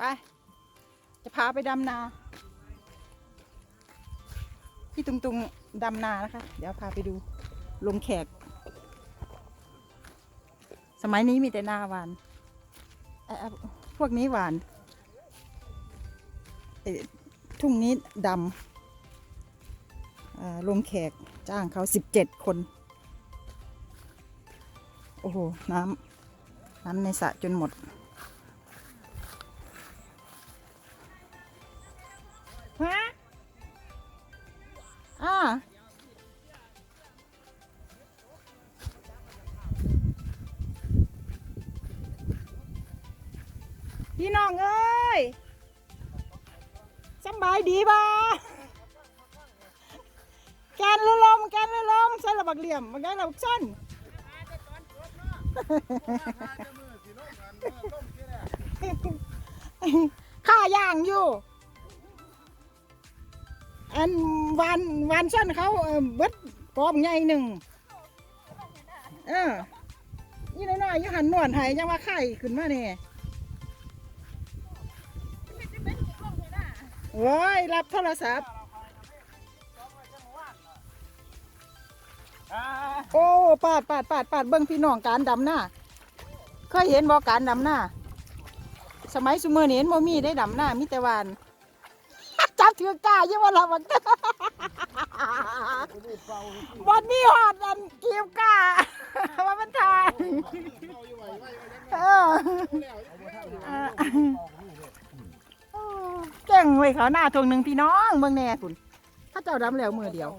ไป จะพาไปดำนา พี่ตุงตุงดำนานะคะ เดี๋ยวพาไปดูลงแขก สมัยนี้มีแต่นาหวานพวกนี้หวานทุ่งนี้ดำลงแขกจ้างเขาสิบเจ็ดคน โอ้โห น้ำน้ำในสระจนหมด พี่น้องเอ้ยสบายดีบ่แกนละลมแกนละลมใส่ระบักเหลี่ยมมันก็ระบักส้นข้าย่างอยู่ อันวานวานส้นเขาเบิดกอบใหญ่หนึ่งเออนี่น้อยๆอยังหันนวดใหายยังว่าไข่ขึ้นมาเนี่ย โอ้ยรับโทรศัพท์ โอ้ปาดปาดปาดปาดเบิ้งพี่น้องการดำหน้าเคยเห็นบ่การดำหน้า สมัยสุเมอนี่เห็นบ่มีได้ดำหน้ามีแต่วานจับถือกายังว่าเราบักวันนี้หอดอันเกียวกาว่ามันทายเออเออเออเก่ งเว้ยเขาหน้าทวงหนึ่งพี่น้องเมืองแน่คุณถ้าเจ้าดำแล้วมือเดียว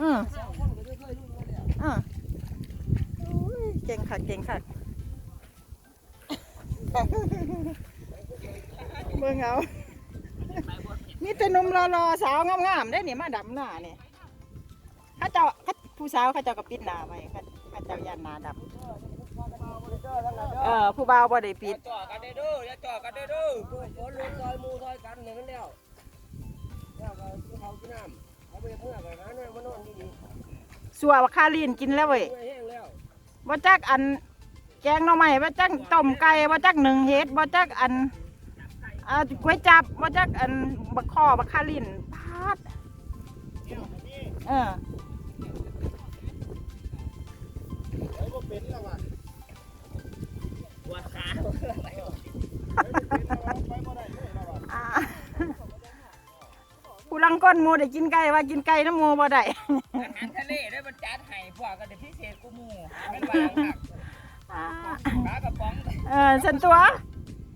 อืมอ่าโอ้ยเก่งขัดเก่งขัดเบิ่งเอานี่เป็นนมรอๆสาวงามๆได้เนี่ยมาดำหน้าเนี่ยเข้าเจ้าเขาผู้สาวเขาเจ้าก็ปิดหน้าไว้เขาเขาเจ้ายันหน้าดำ เออผู้บ่าวบ่ได้ปิด จ่อกันได้ดูอย่าจ่อกันได้ดูผู้คนรวมซอยมูซอยกันเนี่ยมันแล้วแล้วก็เขากินน้ำเอาไปเมื่อไปหาเนี่ยมานอนดีสัวคาลีนกินแล้วเว้ยๆไม่แห้งแล้วว่าจักอันแกงหน่อไม้ว่าจักต้มไก่ว่าจักหนึ่งเฮ็ดว่าจักอันอ่าก๋วยจับว่าจักอันบักข้อบักคาลีนพาดเออ ลังก้นหมูได้กินไก่ว่ากินไก่น้ำหมูบ่ได้ อาหารทะเลได้บรรจัดให้พวกกันเดี๋ยวพิเศษกูหมูเป็นวางหักปลากระป๋องเออสันตัว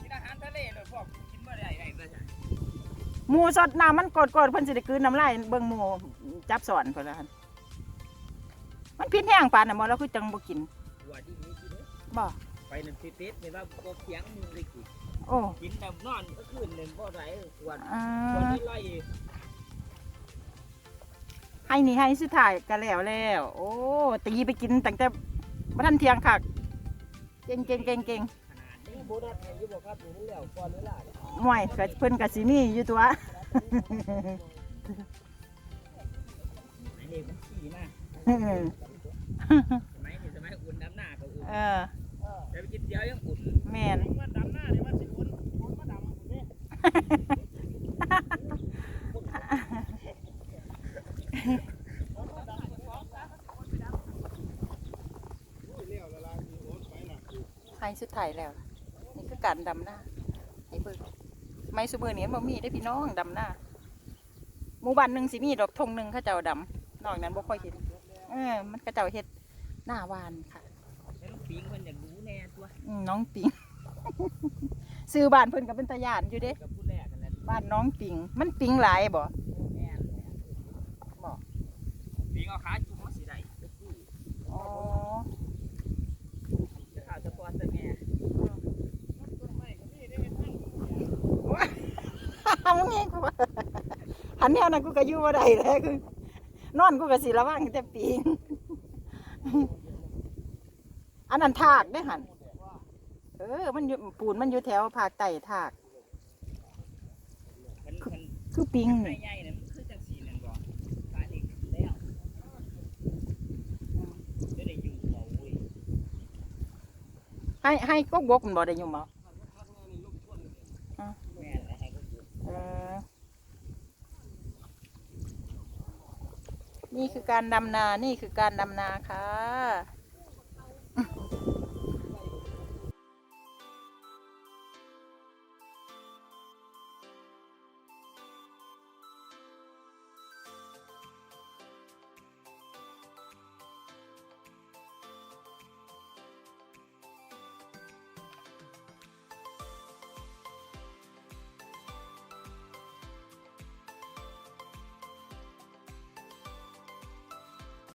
กินอาหารทะเลเลยพวกกินเมื่อไรได้ก็ใช่หมูสดน้ำมันกดกดๆเพิ่นสิได้กลืนน้ำลายเบิ่งหมูจับสอนเพิ่นละหั่นมันพิษแห้งปานน่ะบ่เราคือจังบ่กินหัวดีนี้กินบ่ไปนั่นติดๆเนี่ว่าก็เพียงมึงได้กินโอ้กินแบบนอนก็คืนหนึ่งบ่ไรขวดอ่าขวดนี้ไล่ ให้นี่ให้สุดท้ายก็แล้วแล้ว โอ้ ตีไปกินตั้งแต่บ่ทันเที่ยงคักเก่งเก่งเก่งเก่งขนาดนี้โบนัสให้อยี่บอกครับอยู่นี่แล้วก่อนเวลาเนี่ยห่วยก็เพิ่นก็สิมีอยู่ตัวอันนี้มันขี่มากเออสมัยนี้สมัยอุ่นน้ำหน้าก็อุ่นเออแต่ไปกินเดียวยังอุ่นแม่นว่าดำหน้าเนี่ยมันสิอุ่นอุ่นมาดำอุ่นนี่ ให้สุดท้ายแล้วนี่คือการดำหน้าให้เบิ่งไม่ซุมือนี้บ่มีได้อพี่น้องดำหน้าหมู่บ้านหนึงสิมีดอกทงหนึงเขาเจ้าดำนอกนั้นบ่ค่อยเห็นเออ มันเขาเจ้าเฮ็ดหน้าวานค่ะแล้วปิงมันอยากรู้แน่ตัวอืมน้องปิงซื้อบ้านเพิ่นก็เป็นตาย่านอยู่เด้กับผู้แรกกันแหละบ้านน้องปิง มันปิงหลายบ่แน่บ่ปิงเอาขาจุ่มมาสิได้ไปกู้ อ๋อ จะข่าวจะปอนจะแง่ มึงนี่กูอันแนวนั้นกูก็อยู่บ่ได้แล้วคือนอนกูก็สิระวังแต่ปิงอันนั้นทากได้หันเออ มันอยู่ปูนมันอยู่แถวภาคใต้ทาก คือปิงใหนี่ญ่ๆเนี่ยมันคือจังสีนั่นบ่ขานี่แล้วจะได้อยู่เขาเว้ยให้ให้กกบกมันบ่ได้อยู่บ่เนี่คือการดำนา นี่คือการดำนาค่ะ